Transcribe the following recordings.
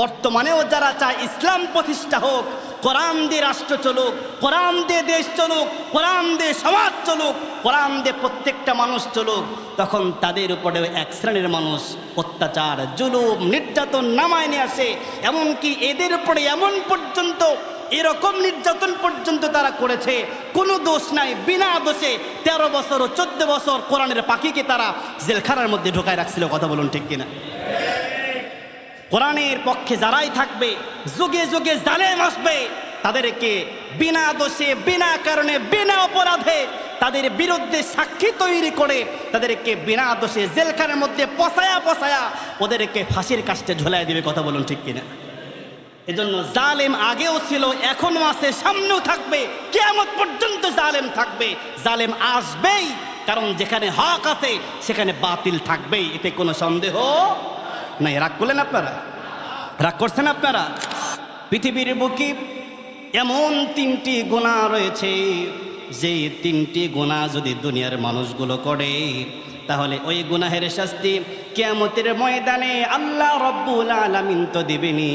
বর্তমানেও যারা চায় ইসলাম প্রতিষ্ঠা হোক, কোরআন দিয়ে রাষ্ট্র চলুক, কোরআন দিয়ে দেশ চলুক, কোরআন দিয়ে সমাজ চলুক, কোরআন দিয়ে প্রত্যেকটা মানুষ চলুক, তখন তাদের উপরে এক শ্রেণির মানুষ অত্যাচার, জুলুম, নির্যাতন নামায় নিয়ে আসে। এমনকি এদের উপরে এমন পর্যন্ত, এরকম নির্যাতন পর্যন্ত তারা করেছে, কোনো দোষ নাই, বিনা দোষে তেরো বছর ও চোদ্দ বছর কোরআনের পাখিকে তারা জেলখানার মধ্যে ঢোকায় রাখছিল, কথা বলুন ঠিক কিনা? কোরআনের পক্ষে যারাই থাকবে, যুগে যুগে জালেম আসবে। তাদেরকে বিনা দোষে, বিনা কারণে, বিনা অপরাধে তাদের বিরুদ্ধে সাক্ষী তৈরি করে তাদেরকে বিনা দোষে জেলখানের মধ্যে পচায়া পচায়া ওদেরকে ফাঁসির কাস্টে ঝোলাই দেবে, কথা বলুন ঠিক কিনা? এজন্য জালেম আগেও ছিল এখনও আছে, সামনেও থাকবে কেমন পর্যন্ত জালেম থাকবে। জালেম আসবেই, কারণ যেখানে হক আছে, সেখানে বাতিল থাকবেই, এতে কোনো সন্দেহ নাই, রাগ করলেন আপনারা? রাগ করছেন আপনারা? পৃথিবীর বুকে এমন তিনটি গোনা রয়েছে, যে তিনটি গোনা যদি দুনিয়ার মানুষগুলো করে, তাহলে ওই গুনাহের শাস্তি কেয়ামতের ময়দানে আল্লাহ রব্বুল আলামিন তো দেবেনি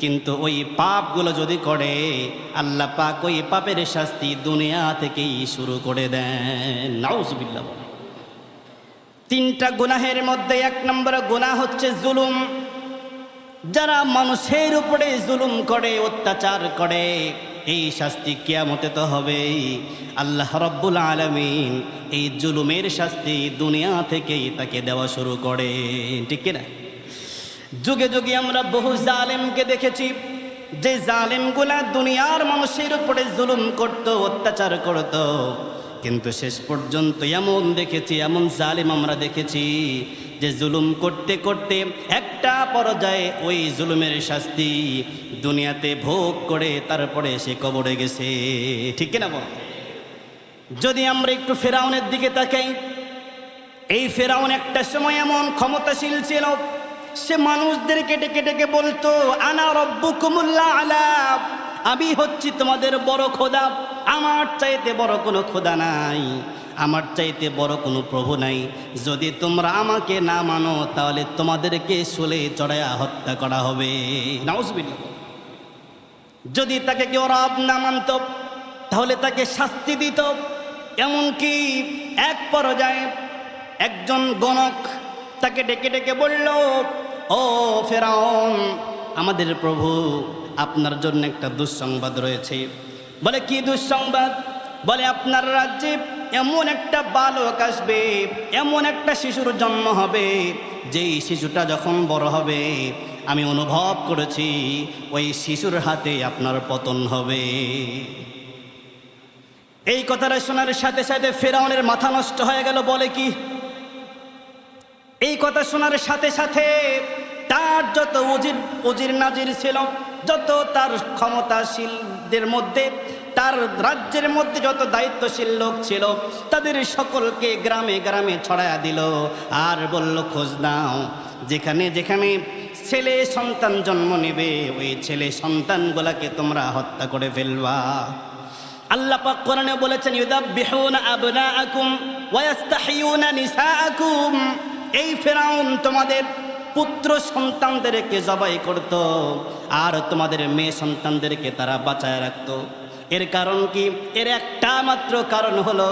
কিন্তু ওই পাপগুলো যদি করে, আল্লাহ পাক ওই পাপের শাস্তি দুনিয়া থেকেই শুরু করে দেন। নাউজুবিল্লাহ বলে তিনটা গুনাহের মধ্যে এক নম্বর গুনাহ হচ্ছে জুলুম। যারা মানুষের উপরে জুলুম করে, অত্যাচার করে, এই শাস্তি কিয়ামতে তো হবেই। আল্লাহ রব্বুল আলমিন এই জুলুমের শাস্তি দুনিয়া থেকেই তাকে দেওয়া শুরু করে ঠিক কিনা? যুগে যুগে আমরা বহু জালেমকে দেখেছি, যে জালেমগুলা দুনিয়ার মানুষের উপরে জুলুম করত, অত্যাচার করত। কিন্তু শেষ পর্যন্ত এমন দেখেছি, এমন জালিম আমরা দেখেছি যে জুলুম করতে করতে একটা পর্যায়ে ওই জুলুমের শাস্তি দুনিয়াতে ভোগ করে তারপরে সে কবরে গেছে। ঠিক কিনা বল? যদি আমরা একটু ফেরাউনের দিকে তাকাই, এই ফেরাউন একটা সময় এমন ক্ষমতাশীল ছিল, সে মানুষদেরকে কেটে ডেকে বলতো, আনা রব্বু কুমুল্লা আলা আমি হচ্ছি তোমাদের বড় খোদা। আমার চাইতে বড় কোনো খোদা নাই। আমার চাইতে বড় কোনো প্রভু নাই। যদি তোমরা আমাকে না মানো, তাহলে তোমাদেরকে শুলে চড়াইয়া হত্যা করা হবে। যদি তাকে কেউ রব না মানত, তাহলে তাকে শাস্তি দিত। এমনকি এক পর্যায়ে একজন গণক তাকে ডেকে ডেকে বলল, ও ফেরাউন, আমাদের প্রভু আপনার জন্য একটা দুঃসংবাদ রয়েছে। বলে কি দুঃসংবাদ? বলে আপনার রাজ্যে এমন একটা বালক আসবে, এমন একটা শিশুর জন্ম হবে, যেই শিশুটা যখন বড় হবে, আমি অনুভব করেছি ওই শিশুর হাতে আপনার পতন হবে। এই কথাটা শোনার সাথে সাথে ফেরাউনের মাথা নষ্ট হয়ে গেল, বলে কি? এই কথা শোনার সাথে সাথে তার যত উজির উজির নাজির ছিল, যত তার ক্ষমতাশীলদের মধ্যে, তার রাজ্যের মধ্যে যত দায়িত্বশীল লোক ছিল, তাদের সকলকে গ্রামে গ্রামে ছড়ায়া দিল। আর বলল, খোঁজ নাও, যেখানে যেখানে ছেলে সন্তান জন্ম নেবে, ওই ছেলে সন্তানগুলাকে তোমরা হত্যা করে ফেলবা। আল্লাহ পাক কোরআনে বলেছেন, ইউদাব্বিহুনা আবনাআকুম ওয়া ইস্তাহিয়ুনা নিসাআকুম। এই ফেরাউন তোমাদের পুত্র সন্তানদেরকে জবাই করত, আর তোমাদের মেয়ে সন্তানদেরকে তারা বাঁচায় রাখতো। এর কারণ কি? এর একটা মাত্র কারণ হলো,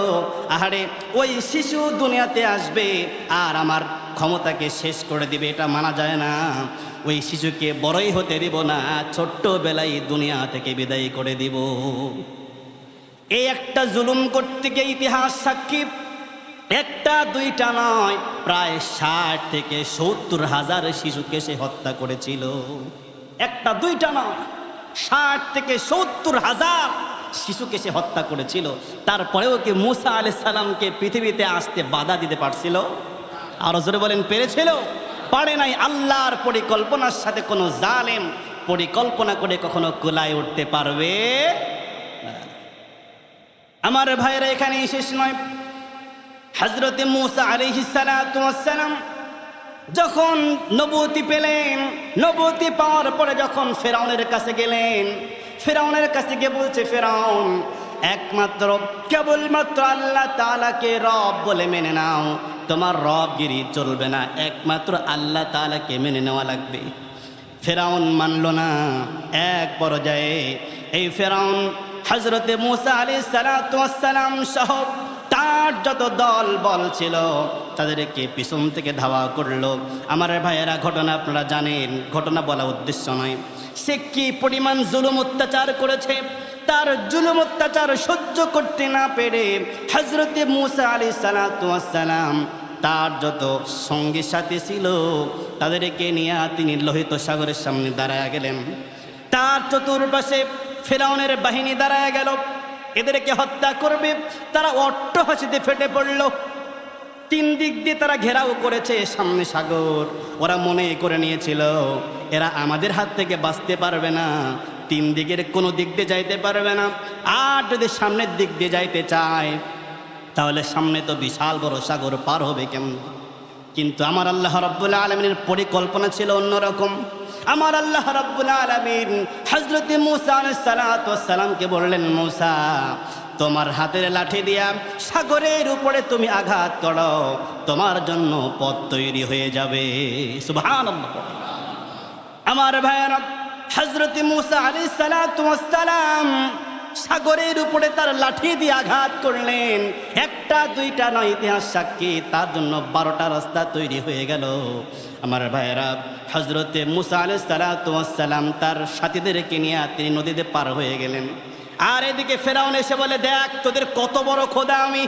আহারে, ওই শিশু দুনিয়াতে আসবে, আর আমার ক্ষমতাকে শেষ করে দিবে, এটা মানা যায় না। ওই শিশুকে বড়ই হতে দিব না, ছোট্টবেলায় দুনিয়া থেকে বিদায় করে দিব। এই একটা জুলুম করতে গিয়ে ইতিহাস সাক্ষী একটা, দুইটা নয়, প্রায় ষাট থেকে সত্তর হাজার শিশুকে সে হত্যা করেছিল। একটা, দুইটা নয়, ষাট থেকে সত্তর হাজার শিশুকে সে হত্যা করেছিল। তারপরেও কি মুসা আলি সালামকে পৃথিবীতে আসতে বাধা দিতে পারছিল? আরও জোরে বলেন, পেরেছিল? পারে নাই আল্লাহর পরিকল্পনার সাথে কোনো জালেম পরিকল্পনা করে কখনো কোলায় উঠতে পারবে? আমার ভাইয়েরা এখানে শেষ নয়। হজরতে মুসা আলিহিসালাম যখন নবতি পেলেন, নবতি পাওয়ার পরে যখন ফেরাউনের কাছে গেলেন, ফেরাউনের কাছে গিয়ে বলছে, ফেরাউন, একমাত্র, কেবলমাত্র আল্লাহ তালাকে রব বলে মেনে নাও। তোমার রবগিরি চলবে না, একমাত্র আল্লাহ তালাকে মেনে নেওয়া লাগবে। ফেরাউন মানল না। এক পর্যায়ে এই ফেরাউন হজরতে মুসা আলী সালাম সহ তার যত দল বল ছিল, তাদেরকে পিছন থেকে ধাওয়া করল। আমার ভাইয়েরা, ঘটনা আপনারা জানেন, ঘটনা বলা উদ্দেশ্য নয়। সে কি পরিমাণ জুলুম অত্যাচার করেছে? তার জুলুম অত্যাচার সহ্য করতে না পেরে হজরতে মুসা আলী সালাম তার যত সঙ্গী সাথী ছিল, তাদেরকে নিয়ে তিনি লোহিত সাগরের সামনে দাঁড়ায় গেলেন। তার চতুর্পাশে ফেরাউনের বাহিনী দাঁড়ায় গেল। এদেরকে হত্যা করবে। তারা অট্ট হাসিতে ফেটে পড়ল। তিন দিক দিয়ে তারা ঘেরাও করেছে সামনে সাগর। ওরা মনে করে নিয়েছিল, এরা আমাদের হাত থেকে বাঁচতে পারবে না। তিন দিকের কোনো দিক দিয়ে যাইতে পারবে না। আর যদি সামনের দিক দিয়ে যাইতে চায়, তাহলে সামনে তো বিশাল বড় সাগর পার হবে কেমন? কিন্তু আমার আল্লাহ রব্বুল্লা আলমিনের পরিকল্পনা ছিল অন্যরকম। আমার আল্লাহ রব্বুল আলমিন হজরত মুসা সালামকে বললেন, মূসা, তোমার হাতের লাঠি দিয়া সাগরের উপরে তুমি আঘাত করো, তোমার জন্য পথ তৈরি হয়ে যাবে। সুবহানাল্লাহ। আমার ভাইয়ারা হজরত মুসা আলী সালাম সাগরের উপরে তার লাঠি দিয়ে আঘাত করলেন। একটা, দুইটা নয়, ইতিহাস সাক্ষী, তার জন্য বারোটা রাস্তা তৈরি হয়ে গেল। আমার ভাইয়েরা হজরতে মুসা আলি সালাম তার সাথীদেরকে নিয়ে তিনি নদীতে পার হয়ে গেলেন। আর এদিকে ফেরাউন এসে বলে, দেখ, তোদের কত বড় খোদা আমি।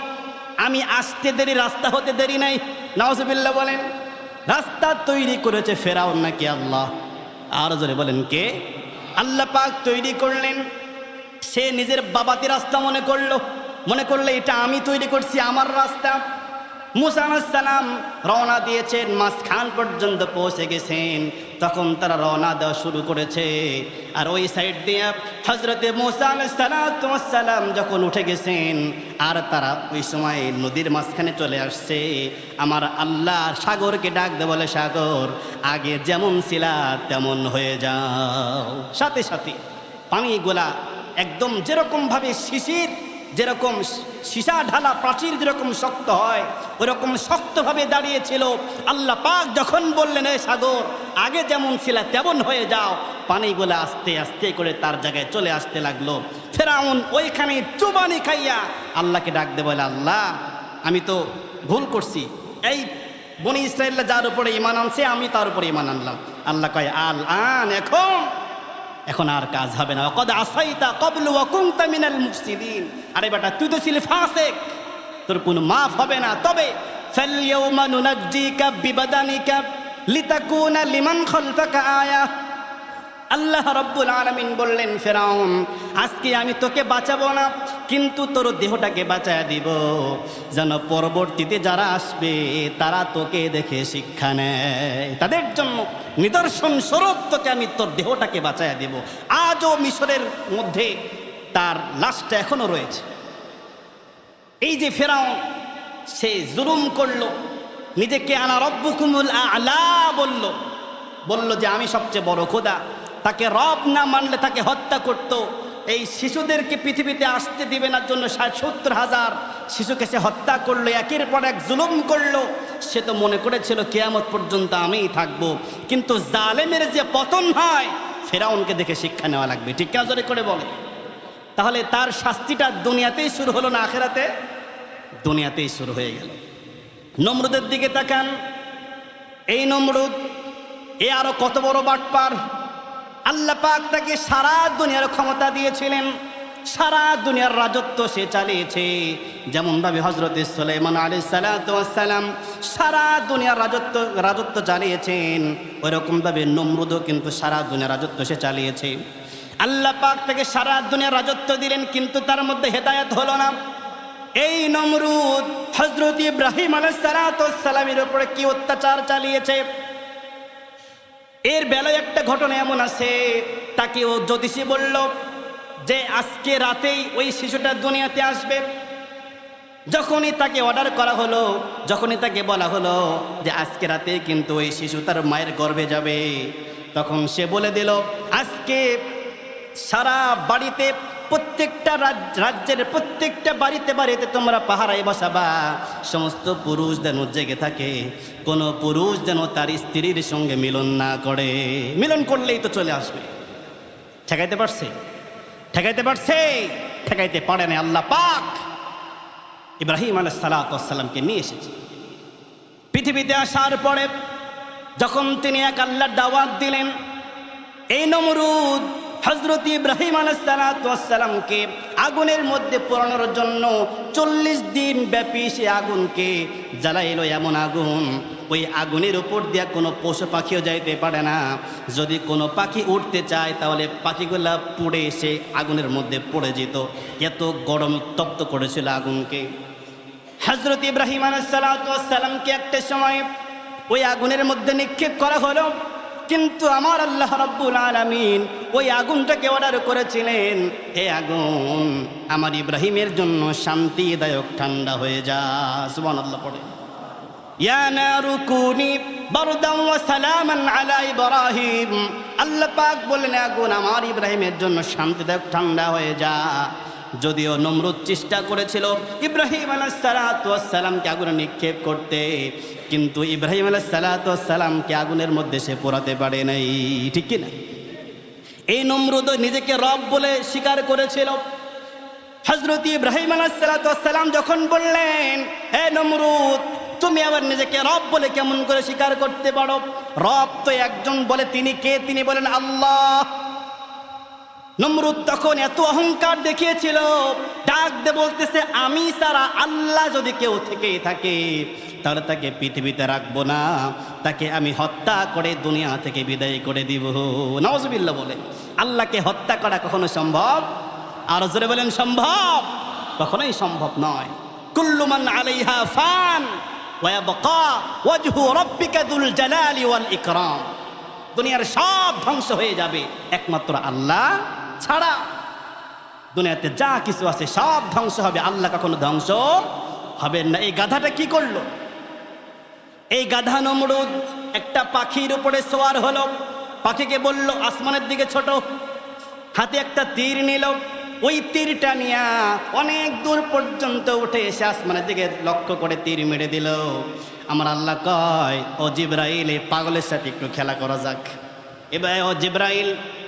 আমি আসতে দেরি, রাস্তা হতে দেরি নাই। নওয়াজবিল্লা বলেন, রাস্তা তৈরি করেছে ফেরাউন নাকি আল্লাহ? আর জোরে বলেন, কে? আল্লাহ পাক তৈরি করলেন। সে নিজের বাবাতে রাস্তা মনে করল। মনে করলে, এটা আমি তৈরি করছি আমার রাস্তা। মুসা সালাম রওনা দিয়েছেন, মাঝখান পর্যন্ত পৌঁছে গেছেন। তখন তারা রওনা দেওয়া শুরু করেছে। আর ওই সাইড দিয়ে হজরতে মুসা সালাম যখন উঠে গেছেন, আর তারা ওই সময় নদীর মাঝখানে চলে আসছে। আমার আল্লাহ সাগরকে ডাক দে বলে, সাগর, আগে যেমন ছিলা তেমন হয়ে যাও। সাথে সাথে পানিগুলা একদম যেরকমভাবে শিশির, যেরকম সীসা ঢালা প্রাচীর যেরকম শক্ত হয়, ওরকম শক্তভাবে দাঁড়িয়েছিল আল্লাহ পাক যখন বললেন, এ সাগর, আগে যেমন ছিল তেমন হয়ে যাও। পানিগুলো আস্তে আস্তে করে তার জায়গায় চলে আসতে লাগল। ফেরাউন ওইখানে চুবানি খাইয়া আল্লাহকে ডাকতে বলে, আল্লাহ, আমি তো ভুল করছি। এই বনি ইসরায়েল্লা যার উপরে ইমান আনছে, আমি তার উপরে ইমান আনলাম। আল্লাহ কয় আল আন এখন এখন আর কাজ হবে না। কদ আসাইতা কবলু ওয়াকুমতা মিনাল মুফসিদিন। আরে বেটা, তুই তো ছিলি ফাঁসে তোর কোনো মাফ হবে না। তবে ফালইয়াউমা নুনাজ্জিকা বিবাদানিকা লিতাকুনা লিমান খালফাকা আয়া। আল্লাহ রব্বুল আলামিন বললেন, ফেরাউন, আজকে আমি তোকে বাঁচাবো না। কিন্তু তোর দেহটাকে বাঁচায় দিব। যেন পরবর্তীতে যারা আসবে, তারা তোকে দেখে শিক্ষা নেয়। তাদের জন্য নিদর্শন স্বরূপ তোকে আমি তোর দেহটাকে বাঁচায় দিব। আজও মিশরের মধ্যে তার লাশটা এখনও রয়েছে। এই যে ফেরাও সে জুলুম করল, নিজেকে আনা রব্বুকুমুল আলা বলল। বলল যে, আমি সবচেয়ে বড় খোদা। তাকে রব না মানলে তাকে হত্যা করত। এই শিশুদেরকে পৃথিবীতে আসতে দিবে না, জন্য ষাট, সত্তর হাজার শিশুকে সে হত্যা করল, একের পর এক জুলুম করল। সে তো মনে করেছিল, কেয়ামত পর্যন্ত আমিই থাকব। কিন্তু জালেমের যে পতন হয়, ফেরাউনকে দেখে শিক্ষা নেওয়া লাগবে। ঠিক কাজরে করে বলে তাহলে তার শাস্তিটা দুনিয়াতেই শুরু হলো না আখেরাতে? দুনিয়াতেই শুরু হয়ে গেল। নমরুদের দিকে তাকান। এই নমরুদ, এ আরও কত বড় বাটপার? আল্লাহ পাক তাকে সারা দুনিয়ার ক্ষমতা দিয়েছিলেন, সারা দুনিয়ার রাজত্ব সে চালিয়েছে। যেমনভাবে হজরত সুলাইমান আলী সালাম সারা দুনিয়ার রাজত্ব রাজত্ব চালিয়েছেন ওইরকমভাবে নমরুদও কিন্তু সারা দুনিয়ার রাজত্ব সে চালিয়েছে। আল্লাহ পাক তাকে সারা দুনিয়ার রাজত্ব দিলেন, কিন্তু তার মধ্যে হেদায়ত হলো না। এই নমরুদ হজরত ইব্রাহিম আলাইসালামের উপরে কি অত্যাচার চালিয়েছে? এর বেলায় একটা ঘটনা এমন আছে, তাকে ও জ্যোতিষী বলল যে আজকে রাতেই ওই শিশুটা দুনিয়াতে আসবে। যখনই তাকে অর্ডার করা হলো, যখনই তাকে বলা হলো যে আজকে রাতে কিন্তু ওই শিশু তার মায়ের গর্ভে যাবে, তখন সে বলে দিল, আজকে সারা বাড়িতে প্রত্যেকটা রাজ- রাজ্যের প্রত্যেকটা বাড়িতে বাড়িতে তোমরা পাহারায় বসাবা। সমস্ত পুরুষ যেন জেগে থাকে, কোনো পুরুষ যেন তার স্ত্রীর সঙ্গে মিলন না করে। মিলন করলেই তো চলে আসবে। ঠেকাইতে পারছে? ঠেকাইতে পারছে? ঠেকাইতে পারে না আল্লাহ পাক। ইব্রাহিম আলাহ সালাতামকে নিয়ে এসেছে। পৃথিবীতে আসার পরে যখন তিনি এক আল্লাহ দাওয়াত দিলেন, এই নমরুদ হজরত ইব্রাহিম আলাইসালামকে আগুনের মধ্যে পোড়ানোর জন্য চল্লিশ দিন ব্যাপী সে আগুনকে জ্বালাইলো এমন আগুন। ওই আগুনের উপর দিয়া কোনো পশু পাখিও যাইতে পারে না। যদি কোনো পাখি উঠতে চায়, তাহলে পাখিগুলা পুড়ে সে আগুনের মধ্যে পড়ে যেত। এত গরম তপ্ত করেছিল আগুনকে। হজরত ইব্রাহিম আলাইসালামকে একটা সময় ওই আগুনের মধ্যে নিক্ষেপ করা হলো। কিন্তু আমার আল্লাহ রব্বুল আলমিন ওই আগুনটাকে অর্ডার করেছিলেন এ আগুন, আমার ইব্রাহিমের জন্য শান্তিদায়ক ঠান্ডা হয়ে যা। সুবান আল্লাহ পড়ে আল্লাহ পাক বললেন আগুন, আমার ইব্রাহিমের জন্য শান্তিদায়ক ঠান্ডা হয়ে যা। যদিও নমরুদ চেষ্টা করেছিল ইব্রাহিম আলাইসালামকে আগুনে নিক্ষেপ করতে, কিন্তু ইব্রাহিম আলাইসালামকে আগুনের মধ্যে সে পোড়াতে পারে নাই, ঠিক কিনা? এই নমরুদ নিজেকে রব বলে স্বীকার করেছিল। হজরত ইব্রাহিম আলাইসালাম যখন বললেন, হে নমরুদ, তুমি আবার নিজেকে রব বলে কেমন করে স্বীকার করতে পারো? রব তো একজন বলে, তিনি কে? তিনি বলেন, আল্লাহ। নমরুদ তখন এত অহংকার দেখিয়েছিল। ডাক দে বলতেছে, আমি সারা আল্লাহ যদি কেউ থেকেই থাকে, তাহলে তাকে পৃথিবীতে রাখব না। তাকে আমি হত্যা করে দুনিয়া থেকে বিদায় করে দিব। নওয়াজবিল্লা বলে। আল্লাহকে হত্যা করা কখনো সম্ভব? আর জোরে বলেন, সম্ভব। কখনোই সম্ভব নয়। কুল্লুমান আলাইহা ফান ইকরাম। দুনিয়ার সব ধ্বংস হয়ে যাবে, একমাত্র আল্লাহ। ছাড়া দুনিয়াতে যা কিছু আছে সব ধ্বংস হবে। আল্লাহ কখনো ধ্বংস হবে না। এই গাধাটা কি করল? এই গাধা নমরুদ একটা পাখির উপরে সোয়ার হলো। পাখিকে বলল, আসমানের দিকে ছোট। হাতে একটা তীর নিল। ওই তীরটা নিয়া অনেক দূর পর্যন্ত উঠে এসে আসমানের দিকে লক্ষ্য করে তীর মেরে দিল। আমার আল্লাহ কয়, ও জিব্রাইল পাগলের সাথে একটু খেলা করা যাক। এবার ও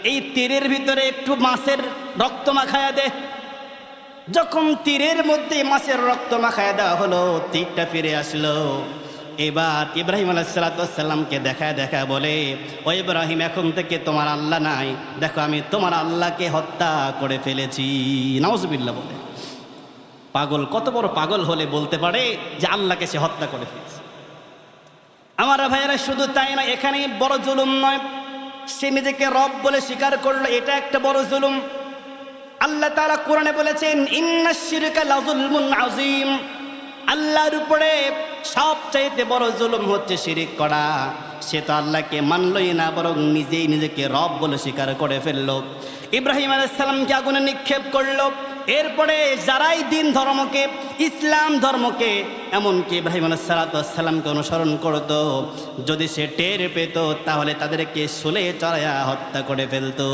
এই তীরের ভিতরে একটু মাছের রক্ত মাখায়া দে। যখন তীরের মধ্যে মাছের রক্ত মাখায় দেওয়া হলো, তীরটা ফিরে আসলো। এবার ইব্রাহিম আলাইসালাতামকে দেখায় দেখা বলে, ও ইব্রাহিম, এখন থেকে তোমার আল্লাহ নাই। দেখো, আমি তোমার আল্লাহকে হত্যা করে ফেলেছি। নওয়াজবিল্লা বলে। পাগল, কত বড় পাগল হলে বলতে পারে যে আল্লাহকে সে হত্যা করে ফেলেছে। আমার ভাইয়েরা, শুধু তাই না এখানে বড় জুলুম নয় সে নিজেকে রব বলে স্বীকার করল, এটা একটা বড় জুলুম। আল্লাহ তালা কোরআনে বলেছেন, ইন্না আল্লাহর উপরে সবচাইতে বড় জুলুম হচ্ছে শিরিক করা। সে তো আল্লাহকে মানলই না, বরং নিজেই নিজেকে রব বলে স্বীকার করে ফেলল। ইব্রাহিম আলাইসাল্লামকে আগুনে নিক্ষেপ করল। এরপরে যারাই দিন ধর্মকে, ইসলাম ধর্মকে, এমনকি ইব্রাহিম আলাইসালাতামকে অনুসরণ করতো, যদি সে টের পেত, তাহলে তাদেরকে শুলে চড়াইয়া হত্যা করে ফেলতো।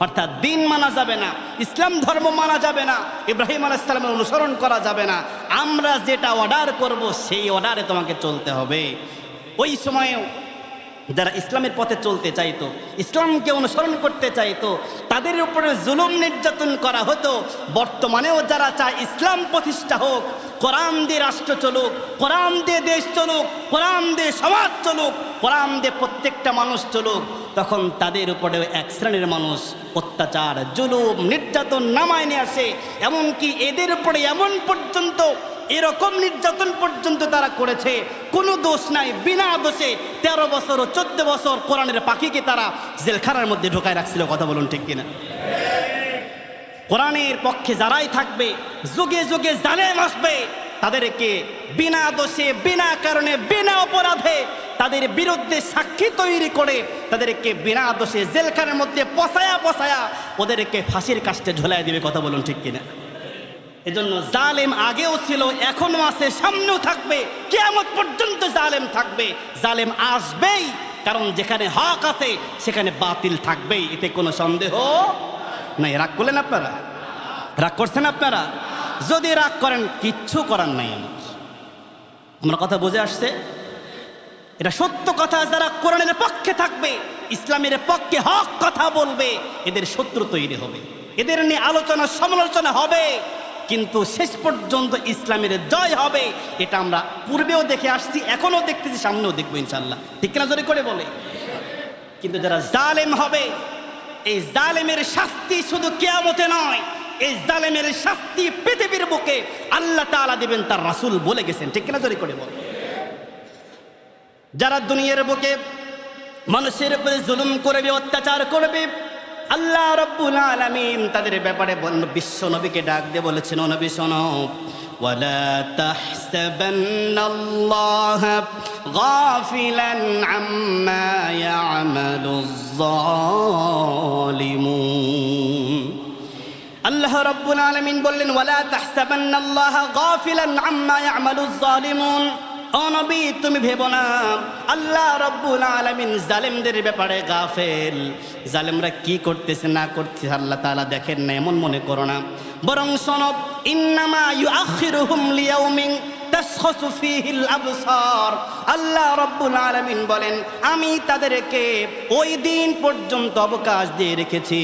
অর্থাৎ দিন মানা যাবে না, ইসলাম ধর্ম মানা যাবে না, ইব্রাহিম আলাইসালামের অনুসরণ করা যাবে না। আমরা যেটা অর্ডার করব, সেই অর্ডারে তোমাকে চলতে হবে। ওই সময়েও যারা ইসলামের পথে চলতে চাইতো, ইসলামকে অনুসরণ করতে চাইতো, তাদের উপরে জুলুম নির্যাতন করা হতো। বর্তমানেও যারা চায় ইসলাম প্রতিষ্ঠা হোক, কোরআন দিয়ে রাষ্ট্র চলুক, কোরআন দিয়ে দেশ চলুক, কোরআন দিয়ে সমাজ চলুক, কোরআন দিয়ে প্রত্যেকটা মানুষ চলুক, তখন তাদের উপরেও এক শ্রেণির মানুষ অত্যাচার, জুলুম, নির্যাতন নামায় নিয়ে আসে। এমনকি এদের উপরে এমন পর্যন্ত, এরকম নির্যাতন পর্যন্ত তারা করেছে কোনো দোষ নাই, বিনা দোষে তেরো বছর ও চোদ্দ বছর কোরআনের পাখিকে তারা জেলখানার মধ্যে ঢোকায় রাখছিল, কথা বলুন ঠিক কিনা? কোরআনের পক্ষে যারাই থাকবে, যুগে যুগে জালেম আসবে, তাদেরকে বিনা দোষে, বিনা কারণে, বিনা অপরাধে তাদের বিরুদ্ধে সাক্ষী তৈরি করে তাদেরকে বিনা দোষে জেলখানার মধ্যে পচায়া পচায়া ওদেরকে ফাঁসির কাস্টে ঝোলায় দিবে, কথা বলুন ঠিক কিনা? এজন্য জালেম আগেও ছিল এখনও আছে, সামনেও থাকবে কেমন পর্যন্ত জালেম থাকবে। জালেম আসবেই, কারণ যেখানে হক আছে, সেখানে বাতিল থাকবেই, এতে কোনো সন্দেহ নাই। রাগ করলেন আপনারা? রাগ করছেন আপনারা? যদি রাগ করেন, কিচ্ছু করার নাই আমার। আমার কথা বুঝে আসছে? এটা সত্য কথা, যারা কোরআনের পক্ষে থাকবে, ইসলামের পক্ষে হক কথা বলবে, এদের শত্রু তৈরি হবে। এদের নিয়ে আলোচনা, সমালোচনা হবে। কিন্তু শেষ পর্যন্ত ইসলামের জয় হবে, এটা আমরা পূর্বেও দেখে আসছি, এখনও দেখতেছি, সামনেও দেখব ইনশাল্লাহ ঠিক কিনা জোরে করে বলে? কিন্তু যারা জালেম হবে, এই জালেমের শাস্তি শুধু কেয়ামতে নয়, এই জালেমের শাস্তি পৃথিবীর বুকে আল্লাহ তাআলা দিবেন, তার রাসূল বলে গেছেন। ঠিক কিনা জোরে করে বলে? যারা দুনিয়ার বুকে মানুষের উপরে জুলুম করবে, অত্যাচার করবে আল্লাহ রব্বুল আলামিন তাদের ব্যাপারে বন্য- বিশ্ব নবীকে ডাক দিয়ে বলেছেন ও নবী শোনো ولا تحسبن الله غافلا عما يعمل الظالمون আল্লাহ রব্বুল আলামিন বললেন ওয়ালা তাহসাবান্নাল্লাহ গাফিলান আম্মা ইয়ামালুজ জালিমুন ও নবী, তুমি ভেবো না। আল্লাহ রব্বুল আলমিন জালেমদের ব্যাপারে গাফেল। জালেমরা কি করতেছে, না করতেছে, আল্লাহ তাআলা দেখেন না, এমন মনে করো না। বরং সনব ইন্নামা হুম লিয়াউমিন আল্লাহ রব্বুল আলামিন বলেন, আমি তাদেরকে ওই দিন পর্যন্ত অবকাশ দিয়ে রেখেছি,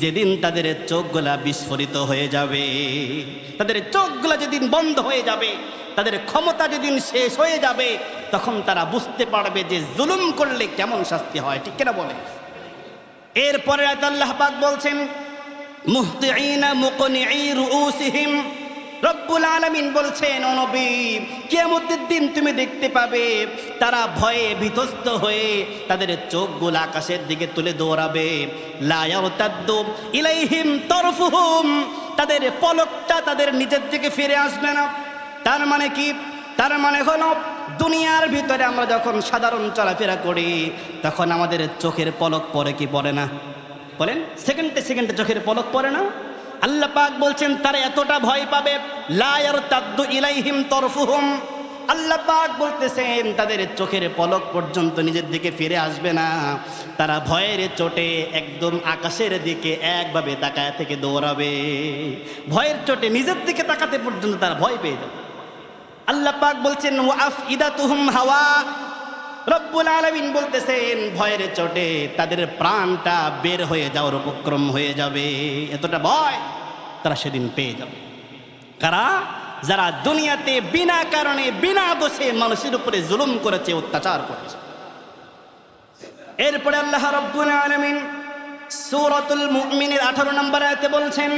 যেদিন তাদের চোখগুলা বিস্ফোরিত হয়ে যাবে। তাদের চোখগুলা যেদিন বন্ধ হয়ে যাবে, তাদের ক্ষমতা যেদিন শেষ হয়ে যাবে, তখন তারা বুঝতে পারবে যে জুলুম করলে কেমন শাস্তি হয়। ঠিক কিনা বলে এরপরে আল্লাহ পাক বলছেন, মুহতিঈনা মুকনিঈ রুউসিহিম। রব্বুল আলমিন বলছেন, ও নবী, কিয়ামতের দিন তুমি দেখতে পাবে, তারা ভয়ে বিধ্বস্ত হয়ে তাদের চোখগুলো আকাশের দিকে তুলে দৌড়াবে। ইলাইহিম তরফুহুম, তাদের পলকটা তাদের নিজের দিকে ফিরে আসবে না। তার মানে কি? তার মানে হলো, দুনিয়ার ভিতরে আমরা যখন সাধারণ চলাফেরা করি, তখন আমাদের চোখের পলক পরে কি পড়ে না? বলেন, সেকেন্ডে সেকেন্ডে চোখের পলক পড়ে না? আল্লাহ পাক বলছেন, তারা এতটা ভয় পাবে লায়ার তাদ্দু ইলাইহিম তরফুহুম। আল্লাহ পাক বলতেছেন, তাদের চোখের পলক পর্যন্ত নিজের দিকে ফিরে আসবে না। তারা ভয়ের চোটে একদম আকাশের দিকে একভাবে তাকায় থেকে দৌড়াবে। ভয়ের চোটে নিজের দিকে তাকাতে পর্যন্ত তারা ভয় পেয়ে যাবে। আল্লাহ পাক বলছেন ওয়াফ ইদাতুহুম হাওয়া। রব্বুল আলামিন বলতেছেন, ভয়ের চোটে তাদের প্রাণটা বের হয়ে যাওয়ার উপক্রম হয়ে যাবে। এতটা ভয়। তারা সেদিন পেয়ে যাবে কারা যারা দুনিয়াতে বিনা কারণে বিনা দোষে মানুষের উপরে জুলুম করেছে অত্যাচার করেছে এরপরে আল্লাহ রব্বুল আলামিন সূরাতুল মুমিনের 18 নম্বর আয়াতে বলছেন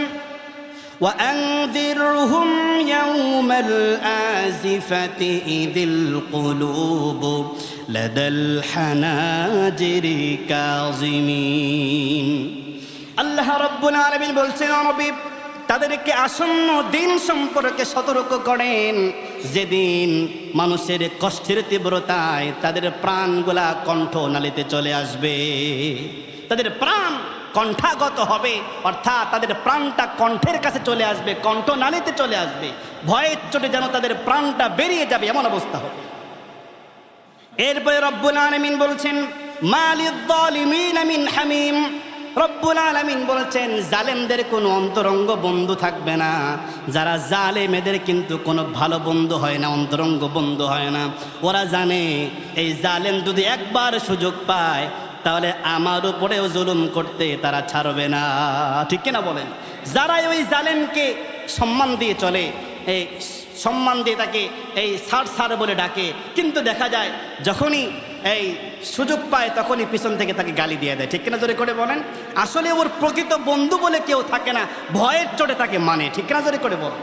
وأنذرهم يوم الآزفة إذ القلوب لدى الحناجر كاظمين আল্লাহ রব্বুল আলামিন বলছেন নবী তাদেরকে আসন্ন দিন সম্পর্কে সতর্ক করেন। যেদিন মানুষের কষ্টের তীব্রতায় তাদের প্রাণগুলা কণ্ঠ নালিতে চলে আসবে। তাদের প্রাণ কণ্ঠাগত হবে, অর্থাৎ তাদের প্রাণটা কণ্ঠের কাছে চলে আসবে কণ্ঠ নালিতে চলে আসবে। ভয়ের চোটে যেন তাদের প্রাণটা বেরিয়ে যাবে, এমন অবস্থা হবে। এরপরে রব্বুল আলমিন বলছেন, মালিদ্দালিমিন আমিন হামিম। রব্বুল আলমিন বলছেন, জালেমদের কোনো অন্তরঙ্গ বন্ধু থাকবে না। যারা জালেম, এদের কিন্তু কোনো ভালো বন্ধু হয় না, অন্তরঙ্গ বন্ধু হয় না। ওরা জানে, এই জালেম যদি একবার সুযোগ পায়, তাহলে আমার উপরেও জুলুম করতে তারা ছাড়বে না। ঠিক কিনা বলেন? যারা ওই জালেমকে সম্মান দিয়ে চলে, এই সম্মান দিয়ে তাকে এই সার সার বলে ডাকে। কিন্তু দেখা যায়, যখনই এই সুযোগ পায় তখনই পিছন থেকে তাকে গালি দিয়ে দেয়। ঠিক কিনা জোরে করে বলেন? আসলে ওর প্রকৃত বন্ধু বলে কেউ থাকে না, ভয়ের চোটে তাকে মানে। ঠিক কিনা জোরে করে বল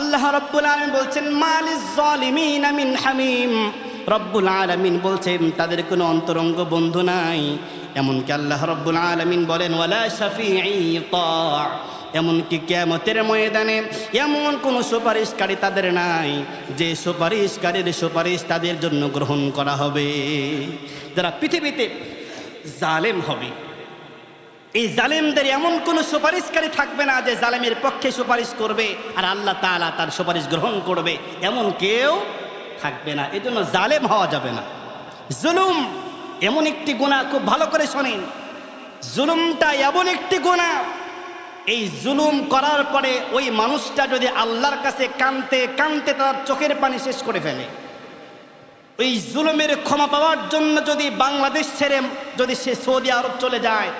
আল্লাহ রব্বুল আলমিন বলছেন মালিজ জালিমিন মিন হামিম। রব্বুল আলমিন বলছেন, তাদের কোনো অন্তরঙ্গ বন্ধু নাই। এমনকি আল্লাহ রব্বুল আলমিন বলেন, ওয়ালা শাফিঈ তা' এমনকি কেমতের ময়দানে এমন কোনো সুপারিশকারী তাদের নাই যে সুপারিশকারীর সুপারিশ তাদের জন্য গ্রহণ করা হবে। যারা পৃথিবীতে জালেম হবে, এই জালেমদের এমন কোনো সুপারিশকারী থাকবে না যে জালেমের পক্ষে সুপারিশ করবে আর আল্লাহ তাআলা তার সুপারিশ গ্রহণ করবে। এমন কেউ থাকবে না। এই জন্য জালেম হওয়া যাবে না। জুলুম এমন একটি গুণা খুব ভালো করে শোনেন। জুলুমটা এমন একটি গুণা এই জুলুম করার পরে ওই মানুষটা যদি আল্লাহর কাছে কানতে কানতে তার চোখের পানি শেষ করে ফেলে, ওই জুলুমের ক্ষমা পাওয়ার জন্য যদি বাংলাদেশ ছেড়ে যদি সে সৌদি আরব চলে যায়,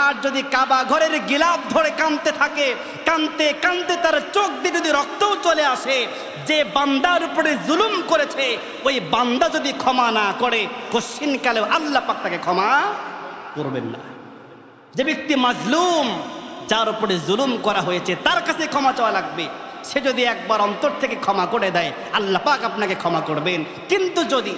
আর যদি কাবা ঘরের গিলাপ ধরে কানতে থাকে, কানতে কানতে তার চোখ দিয়ে যদি রক্তও চলে আসে, যে বান্দার উপরে জুলুম করেছে, ওই বান্দা যদি ক্ষমা না করে, কশ্চিনকালেও আল্লাহ পাক তাকে ক্ষমা করবেন না। যে ব্যক্তি মাজলুম যার উপরে জুলুম করা হয়েছে, তার কাছে ক্ষমা চাওয়া লাগবে। সে যদি একবার অন্তর থেকে ক্ষমা করে দেয়, আল্লাহ পাক আপনাকে ক্ষমা করবেন। কিন্তু যদি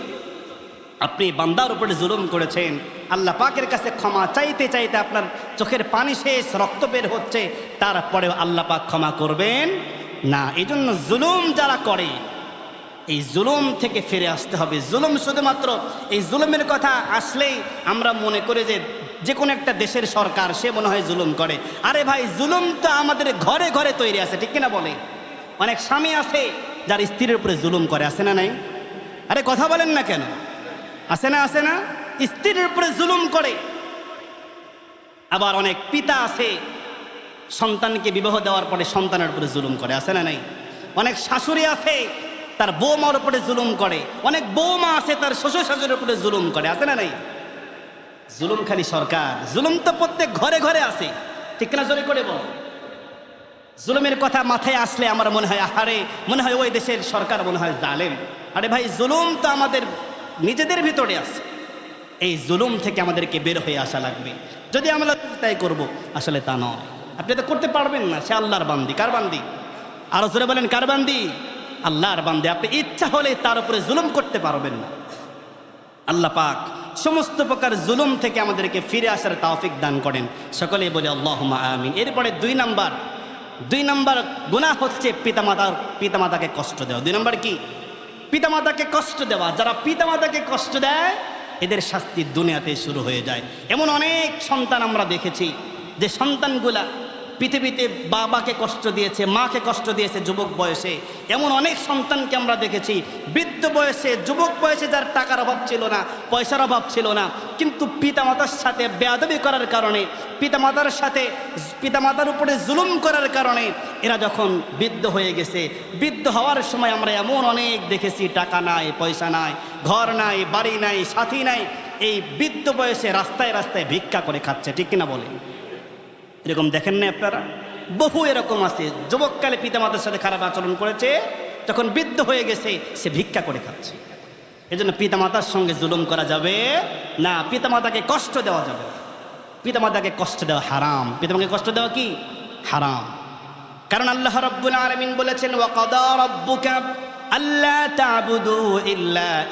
আপনি বান্দার উপরে জুলুম করেছেন, আল্লাহ পাকের কাছে ক্ষমা চাইতে চাইতে আপনার চোখের পানি শেষ, রক্ত বের হচ্ছে, তারপরেও আল্লাহ পাক ক্ষমা করবেন না। এই জন্য জুলুম যারা করে, এই জুলুম থেকে ফিরে আসতে হবে। জুলুম শুধুমাত্র এই জুলুমের কথা আসলেই আমরা মনে করি যে যে কোনো একটা দেশের সরকার, সে মনে হয় জুলুম করে। আরে ভাই, জুলুম তো আমাদের ঘরে ঘরে তৈরি আছে, ঠিক কিনা বলে? অনেক স্বামী আছে যার স্ত্রীর উপরে জুলুম করে, আছে না নাই? আরে কথা বলেন না কেন? আছে না আছে না? স্ত্রীর উপরে জুলুম করে। আবার অনেক পিতা আছে, সন্তানকে বিবাহ দেওয়ার পরে সন্তানের উপরে জুলুম করে, আছে না নাই? অনেক শাশুড়ি আছে, তার বৌমার উপরে জুলুম করে। অনেক বৌমা আছে, তার শ্বশুর শাশুড়ির উপরে জুলুম করে, আছে না নাই? জুলুম খালি সরকার, জুলুম তো প্রত্যেক ঘরে ঘরে আছে। ঠিক না জোরে করে বল? জুলুমের কথা মাথায় আসলে আমার মনে হয়, আহারে, মনে হয় ওই দেশের সরকার মনে হয় জালেম। আরে ভাই, জুলুম তো আমাদের, নিজেদের ভিতরে আছে। এই জুলুম থেকে আমাদেরকে বের হয়ে আসা লাগবে। যদি আমরা তাই করব, আসলে তা নয়। আপনি তো করতে পারবেন না, সে আল্লাহর বান্দি। কার বান্দি? আরও জোরে বলেন, কার বান্দি? আল্লাহর বান্দি। আপনি ইচ্ছা হলে তার উপরে জুলুম করতে পারবেন না। আল্লাহ পাক সমস্ত প্রকার জুলুম থেকে আমাদেরকে ফিরে আসার তাওফিক দান করেন। সকলেই বলে আল্লাহ আমিন। এরপরে দুই নাম্বার। দুই নাম্বার গুণা হচ্ছে পিতামাতার পিতামাতাকে কষ্ট দেওয়া। দুই নাম্বার কি? পিতামাতাকে কষ্ট দেওয়া। যারা পিতামাতাকে কষ্ট দেয়, এদের শাস্তি দুনিয়াতে শুরু হয়ে যায়। এমন অনেক সন্তান আমরা দেখেছি, যে সন্তানগুলা পৃথিবীতে বাবাকে কষ্ট দিয়েছে, মাকে কষ্ট দিয়েছে যুবক বয়সে। এমন অনেক সন্তানকে আমরা দেখেছি, বৃদ্ধ বয়সে, যুবক বয়সে যার টাকার অভাব ছিল না, পয়সার অভাব ছিল না। কিন্তু পিতামাতার সাথে বেয়াদবি করার কারণে, পিতামাতার সাথে, পিতামাতার উপরে জুলুম করার কারণে এরা যখন বৃদ্ধ হয়ে গেছে, বৃদ্ধ হওয়ার সময় আমরা এমন অনেক দেখেছি, টাকা নাই, পয়সা নাই, ঘর নাই, বাড়ি নাই, সাথী নাই। এই বৃদ্ধ বয়সে রাস্তায় রাস্তায় ভিক্ষা করে খাচ্ছে, ঠিক কিনা বলে এরকম দেখেন না আপনারা? বহু এরকম আছে। যুবককালে পিতামাতার সাথে খারাপ আচরণ করেছে, যখন বৃদ্ধ হয়ে গেছে, সে ভিক্ষা করে খাচ্ছে। এই এজন্য পিতামাতার সঙ্গে জুলুম করা যাবে না পিতামাতাকে কষ্ট দেওয়া যাবে। পিতামাতাকে কষ্ট দেওয়া হারাম। পিতামাকে কষ্ট দেওয়া কি? হারাম। কারণ আল্লাহ রব্বুল আলামিন বলেছেন, ওয়াকাদা রাব্বুকা আল্লা তা'বুদু ইল্লা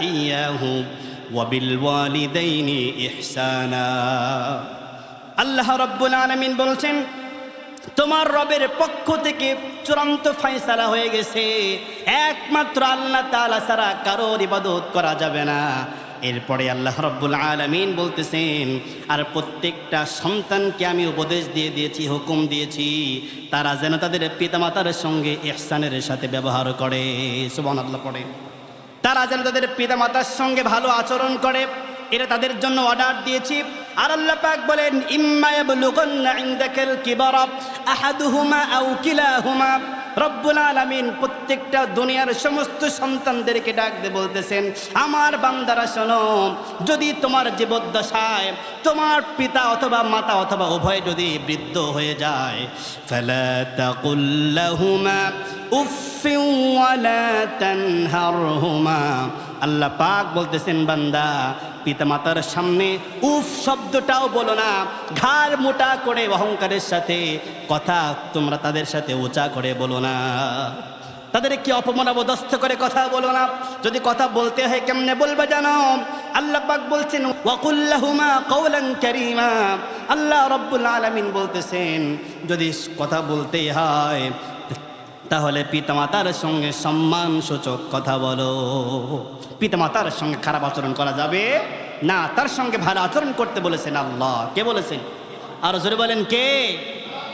আল্লাহ রব্বুল আলমিন বলছেন, তোমার রবের পক্ষ থেকে চূড়ান্ত ফাইসালা হয়ে গেছে। একমাত্র আল্লাহ তালা ছাড়া কারোর ইবাদত করা যাবে না। এরপরে আল্লাহ রব্বুল আলমিন বলতেছেন, আর প্রত্যেকটা সন্তানকে আমি উপদেশ দিয়ে দিয়েছি, হুকুম দিয়েছি। তারা যেন তাদের পিতামাতার সঙ্গে ইহসানের সাথে ব্যবহার করে। সুবান আল্লাহ পড়ে। তারা যেন তাদের পিতামাতার সঙ্গে ভালো আচরণ করে। এটা তাদের জন্য অর্ডার দিয়েছি। আর আল্লাহ পাক বলেন, ইম্মা ইয়াবলুগান্না ইনদাকাল কিবারা আহাদুহুমা আও কিলাহুমা। রব্বুল আলামিন প্রত্যেকটা দুনিয়ার সমস্ত সন্তানদেরকে ডাক দিয়ে বলতেছেন, আমার বান্দারা শোনো, যদি তোমার জীবদ্দশায় তোমার পিতা অথবা মাতা অথবা উভয় যদি বৃদ্ধ হয়ে যায়, ফালা ওয়ালা তানহারহুমা। আল্লাহ পাক বলতেছেন, বান্দা, পিতামাতার সামনে উফ শব্দটাও বলো না, ঘাড় মোটা করে অহংকারের সাথে কথা তোমরা তাদের সাথে উঁচা করে বলো না। তাদের কি অপমানবদস্থ করে কথা বলো না। যদি কথা বলতে হয়, কেমনে বলবে জানো? আল্লাহ পাক বলছেন ওয়াকুল্লাহুমা কওলান কারীমা। আল্লাহ রব্বুল আলামিন বলতেছেন, যদি কথা বলতেই হয় তাহলে পিতামাতার সঙ্গে সম্মান সূচক কথা বলো। পিতামাতার সঙ্গে খারাপ আচরণ করা যাবে না, তার সঙ্গে ভালো আচরণ করতে বলেছেন আল্লাহ। কে বলেছেন? আর জোরে বলেন কে?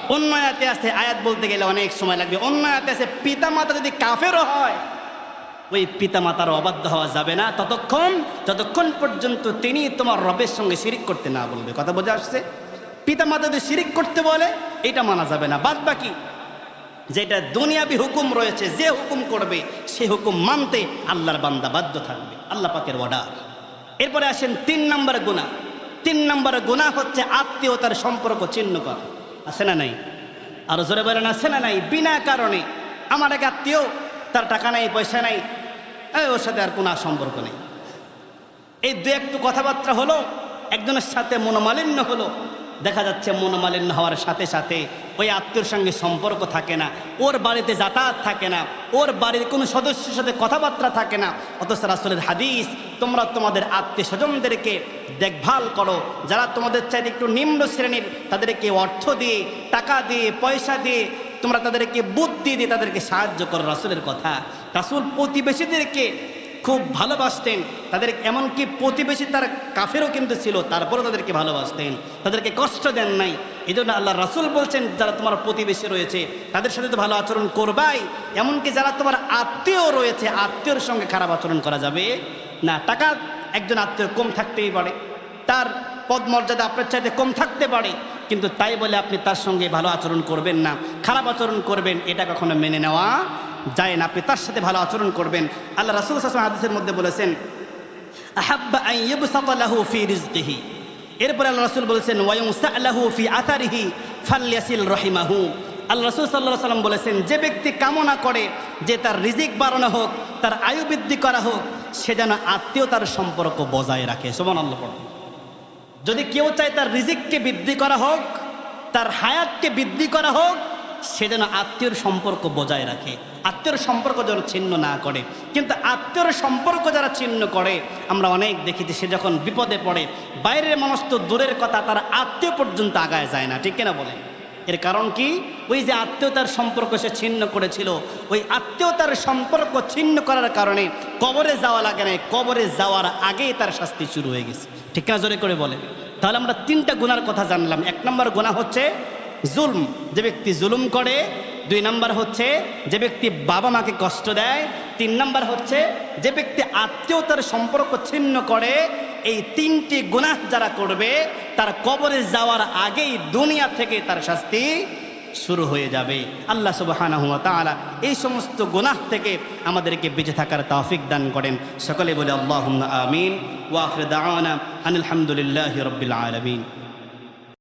অন্য আয়াতে আছে, আয়াত বলতে গেলে অনেক সময় লাগবে। অন্য আয়াতে আছে, পিতামাতা যদি কাফেরও হয়, ওই পিতামাতার অবাধ্য হওয়া যাবে না। ততক্ষণ, যতক্ষণ পর্যন্ত তিনি তোমার রবের সঙ্গে শিরিক করতে না বলবে। কথা বোঝা আসছে? পিতা মাতা যদি শিরিক করতে বলে, এটা মানা যাবে না। বাদ বাকি যেটা দুনিয়াবি হুকুম রয়েছে, যে হুকুম করবে, সে হুকুম মানতে আল্লাহর বান্দা বাধ্য থাকবে। আল্লাহ পাকের অর্ডার। এরপরে আসেন তিন নম্বর গুণা। তিন নম্বর গুণা হচ্ছে আত্মীয়তার সম্পর্ক চিহ্ন করা। আছে না নাই? আরও জোরে বলেন, আছে না নাই? বিনা কারণে। আমার এক আত্মীয়, তার টাকা নাই, পয়সা নাই ওর সাথে আর কোনো সম্পর্ক নেই। এই দু একটু কথাবার্তা হলো, একজনের সাথে মনোমালিন্য হলো দেখা যাচ্ছে মনোমালিন্য হওয়ার সাথে সাথে ওই আত্মীয়র সঙ্গে সম্পর্ক থাকে না, ওর বাড়িতে যাতায়াত থাকে না, ওর বাড়ির কোনো সদস্যের সাথে কথাবার্তা থাকে না। অথচ রাসুলের হাদিস, তোমরা তোমাদের আত্মীয় স্বজনদেরকে দেখভাল করো। যারা তোমাদের চাইতে একটু নিম্ন শ্রেণির, তাদেরকে অর্থ দিয়ে, টাকা দিয়ে, পয়সা দিয়ে, তোমরা তাদেরকে বুদ্ধি দিয়ে তাদেরকে সাহায্য করো রাসুলের কথা। রাসুল প্রতিবেশীদেরকে খুব ভালোবাসতেন। তাদের এমনকি প্রতিবেশী তার কাফেরও কিন্তু ছিল, তারপরেও তাদেরকে ভালোবাসতেন। তাদেরকে কষ্ট দেন নাই। এই জন্য আল্লাহ রাসুল বলছেন, যারা তোমার প্রতিবেশী রয়েছে, তাদের সাথে তো ভালো আচরণ করবাই। এমনকি যারা তোমার আত্মীয় রয়েছে, আত্মীয়র সঙ্গে খারাপ আচরণ করা যাবে না। টাকা একজন আত্মীয় কম থাকতেই পারে। তার পদ মর্যাদা আপনার চাইতে কম থাকতে পারে। কিন্তু তাই বলে আপনি তার সঙ্গে ভালো আচরণ করবেন না, খারাপ আচরণ করবেন, এটা কখনো মেনে নেওয়া যায় না, আপনি তার সাথে ভালো আচরণ করবেন। আল্লাহ রাসুল হাসান হাদিসের মধ্যে বলেছেন ফি এরপরে আল্লাহ রাসূল বলেছেন ফি ফালইয়াসিল রহিমাহু। আল্লাহ রাসূল আলাইহি সাল্লাম বলেছেন, যে ব্যক্তি কামনা করে যে তার রিজিক বাড়ানো হোক, তার আয়ু বৃদ্ধি করা হোক, সে যেন আত্মীয়তার সম্পর্ক বজায় রাখে। সুবহানাল্লাহ পড়ুন। যদি কেউ চায় তার রিজিককে বৃদ্ধি করা হোক, তার হায়াতকে বৃদ্ধি করা হোক, সে যেন আত্মীয়র সম্পর্ক বজায় রাখে। আত্মীয়র সম্পর্ক যেন ছিন্ন না করে। কিন্তু আত্মীয়র সম্পর্ক যারা ছিন্ন করে, আমরা অনেক দেখেছি, সে যখন বিপদে পড়ে, বাইরের মানুষ তো দূরের কথা, তার আত্মীয় পর্যন্ত আগায় যায় না, ঠিক কিনা বলেন? এর কারণ কি? ওই যে আত্মীয়তার সম্পর্ক সে ছিন্ন করেছিল, ওই আত্মীয়তার সম্পর্ক ছিন্ন করার কারণে কবরে যাওয়া লাগে না কবরে যাওয়ার আগেই তার শাস্তি শুরু হয়ে গেছে। ঠিক না জোরে করে বলে তাহলে আমরা তিনটা গুনার কথা জানলাম। এক নম্বর গুণা হচ্ছে, জুলম। যে ব্যক্তি জুলুম করে দুই নম্বর হচ্ছে যে ব্যক্তি বাবা মাকে কষ্ট দেয়, তিন নম্বর হচ্ছে যে ব্যক্তি আত্মীয়তার সম্পর্ক ছিন্ন করে, এই তিনটি গুনাহ যারা করবে, তার কবরে যাওয়ার আগেই দুনিয়া থেকে তার শাস্তি শুরু হয়ে যাবে। আল্লাহ সুবহানাহু ওয়া তাআলা এই সমস্ত গুনাহ থেকে আমাদেরকে বেঁচে থাকার তৌফিক দান করেন। সকলে বলে আল্লাহুম্মা আমিন। ওয়া আখির দাওয়ানা আনিল হামদুলিল্লাহি রাব্বিল আলামিন।